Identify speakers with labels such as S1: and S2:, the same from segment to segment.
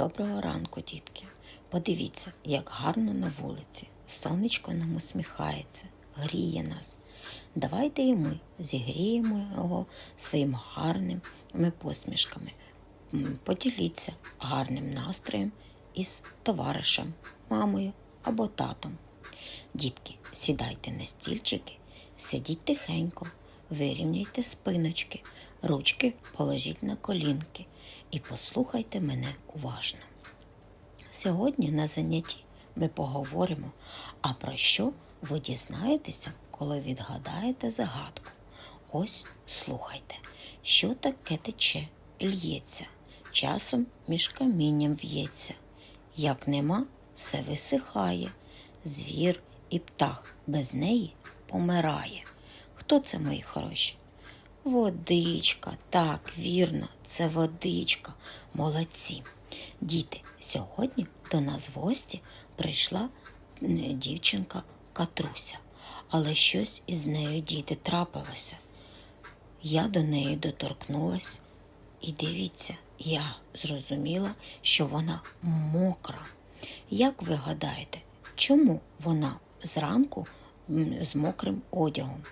S1: Доброго ранку, дітки. Подивіться, як гарно на вулиці. Сонечко нам усміхається, гріє нас. Давайте і ми зігріємо його своїм гарними посмішками. Поділіться гарним настроєм із товаришем, мамою або татом. Дітки, сідайте на стільчики, сидіть тихенько, вирівняйте спиночки, ручки положіть на колінки і послухайте мене уважно. Сьогодні на занятті ми поговоримо, а про що ви дізнаєтеся, коли відгадаєте загадку. Ось слухайте, що таке тече, л'ється, часом між камінням в'ється. Як нема, все висихає, звір і птах без неї помирає. Хто це, мої хороші? Водичка, так, вірно, це водичка. Молодці. Діти, сьогодні до нас в гості прийшла дівчинка Катруся, але щось із нею діти трапилося. Я до неї доторкнулась, і дивіться, я зрозуміла, що вона мокра. Як ви гадаєте, чому вона зранку з мокрим одягом?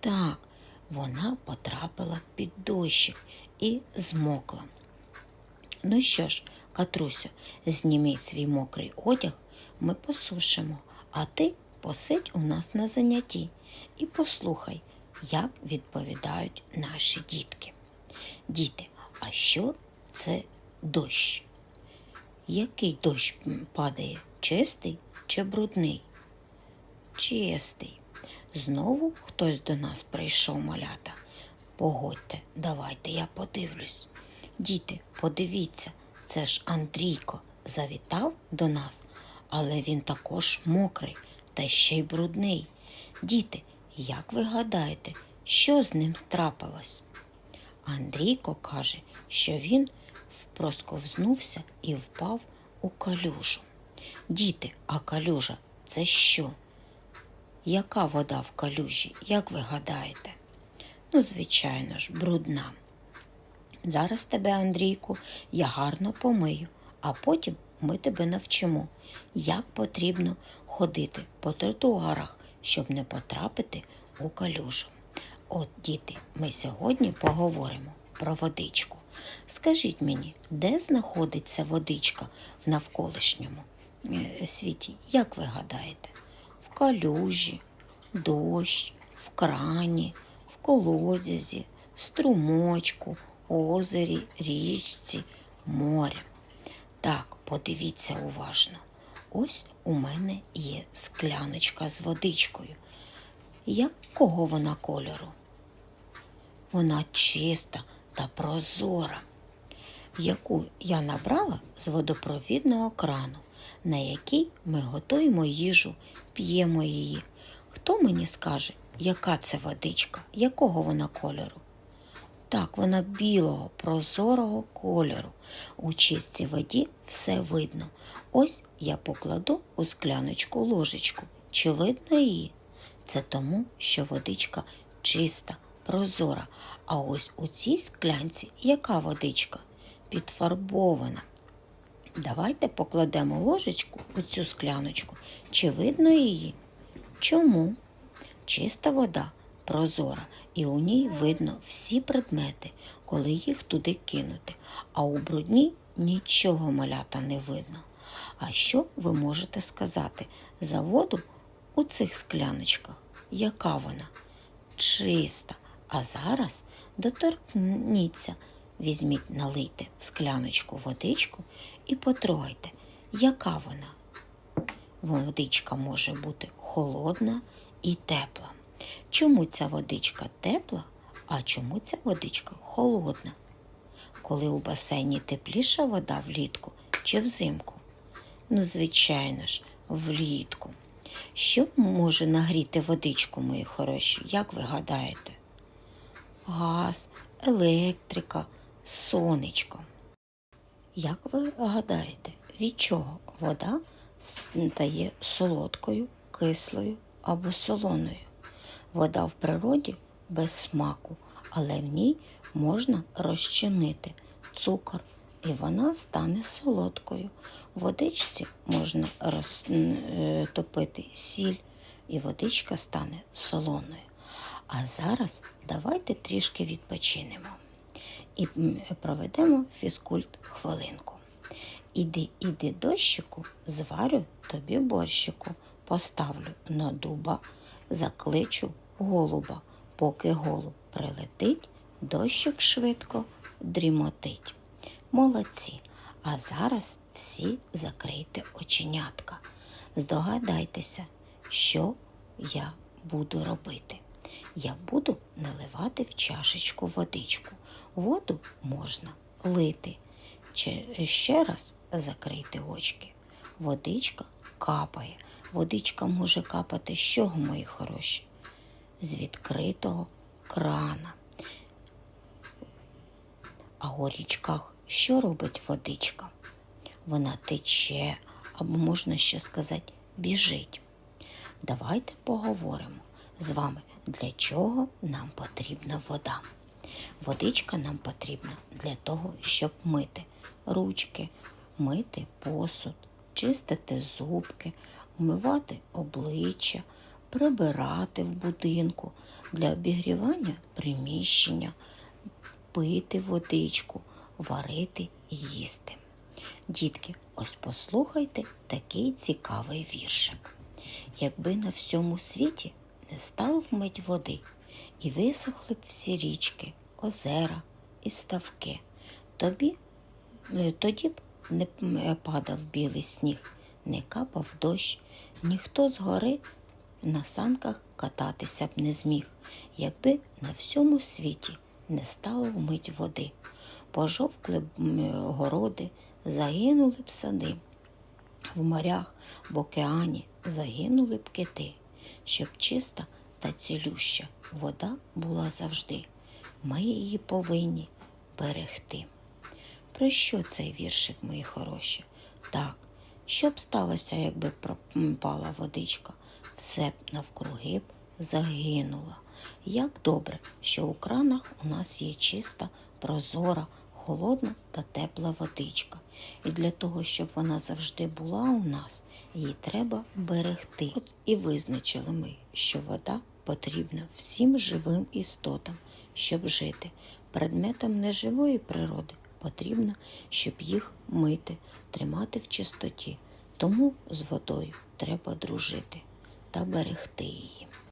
S1: Так, вона потрапила під дощик і змокла. Ну що ж, Катрусю, зніми свій мокрий одяг, ми посушимо, а ти посидь у нас на занятті і послухай, як відповідають наші дітки. Діти, а що це дощ? Який дощ падає? Чистий чи брудний? Чистий. Знову хтось до нас прийшов малята. Погодьте, давайте я подивлюсь. Діти, подивіться, це ж Андрійко завітав до нас, але він також мокрий та ще й брудний. Діти, як ви гадаєте, що з ним трапилось? Андрійко каже, що він просковзнувся і впав у калюжу. Діти, а калюжа це що? Яка вода в калюжі, як ви гадаєте? Ну, звичайно ж, брудна. Зараз тебе, Андрійку, я гарно помию, а потім ми тебе навчимо, як потрібно ходити по тротуарах, щоб не потрапити у калюжу. От, діти, ми сьогодні поговоримо про водичку. Скажіть мені, де знаходиться водичка в навколишньому е, світі? Як ви гадаєте? Калюжі, дощ, в крані, в колодязі, струмочку, озері, річці, морі. Так, подивіться уважно. Ось у мене є скляночка з водичкою. Якого вона кольору? Вона чиста та прозора, яку я набрала з водопровідного крану, на якій ми готуємо їжу, п'ємо її. Хто мені скаже, яка це водичка, якого вона кольору? Так, вона білого, прозорого кольору. У чистій воді все видно. Ось я покладу у скляночку ложечку. Чи видно її? Це тому, що водичка чиста, прозора. А ось у цій склянці яка водичка? Підфарбована. Давайте покладемо ложечку у цю скляночку. Чи видно її? Чому? Чиста вода прозора, і у ній видно всі предмети, коли їх туди кинути, а у брудній нічого малята не видно. А що ви можете сказати за воду у цих скляночках? Яка вона? Чиста. А зараз доторкніться, візьміть, налийте в скляночку водичку і потрогайте, яка вона. Водичка може бути холодна і тепла. Чому ця водичка тепла, а чому ця водичка холодна? Коли у басейні тепліша вода влітку чи взимку? Ну, звичайно ж, влітку. Що може нагріти водичку, мої хороші, як ви гадаєте? Газ, електрика, сонечко. Як ви гадаєте, від чого вода стає солодкою, кислою або солоною? Вода в природі без смаку, але в ній можна розчинити цукор, і вона стане солодкою. В водичці можна розтопити сіль, і водичка стане солоною. А зараз давайте трішки відпочинемо і проведемо фізкульт хвилинку. Іди, іди дощику, зварю тобі борщику, поставлю на дуба, закличу голуба, поки голуб прилетить, дощик швидко дрімотить. Молодці. А зараз всі закрийте оченятка. Здогадайтеся, що я буду робити. Я буду наливати в чашечку водичку. Воду можна лити. Чи ще раз закрийте очки. Водичка капає. Водичка може капати з чого, мої хороші? З відкритого крана. А у річках що робить водичка? Вона тече, або можна ще сказати, біжить. Давайте поговоримо з вами, для чого нам потрібна вода. Водичка нам потрібна для того, щоб мити ручки, мити посуд, чистити зубки, вмивати обличчя, прибирати в будинку для обігрівання приміщення, пити водичку, варити і їсти. Дітки, ось послухайте такий цікавий віршик. Якби на всьому світі не стало вмить води, і висохли б всі річки, озера і ставки, тобі, е, тоді б не падав білий сніг, не капав дощ, ніхто з гори на санках кататися б не зміг, якби на всьому світі не стало вмить води. Пожовкли б городи, загинули б сади. В морях, в океані загинули б кити, щоб чиста та цілюща вода була завжди. Ми її повинні берегти. Про що цей віршик, мої хороші? Так, що б сталося, якби пропала водичка? Все б навкруги б загинуло. Як добре, що у кранах у нас є чиста, прозора, холодна та тепла водичка. І для того, щоб вона завжди була у нас, її треба берегти. От і визначили ми, що вода потрібна всім живим істотам, щоб жити. Предметам неживої природи потрібно, щоб їх мити, тримати в чистоті. Тому з водою треба дружити та берегти її.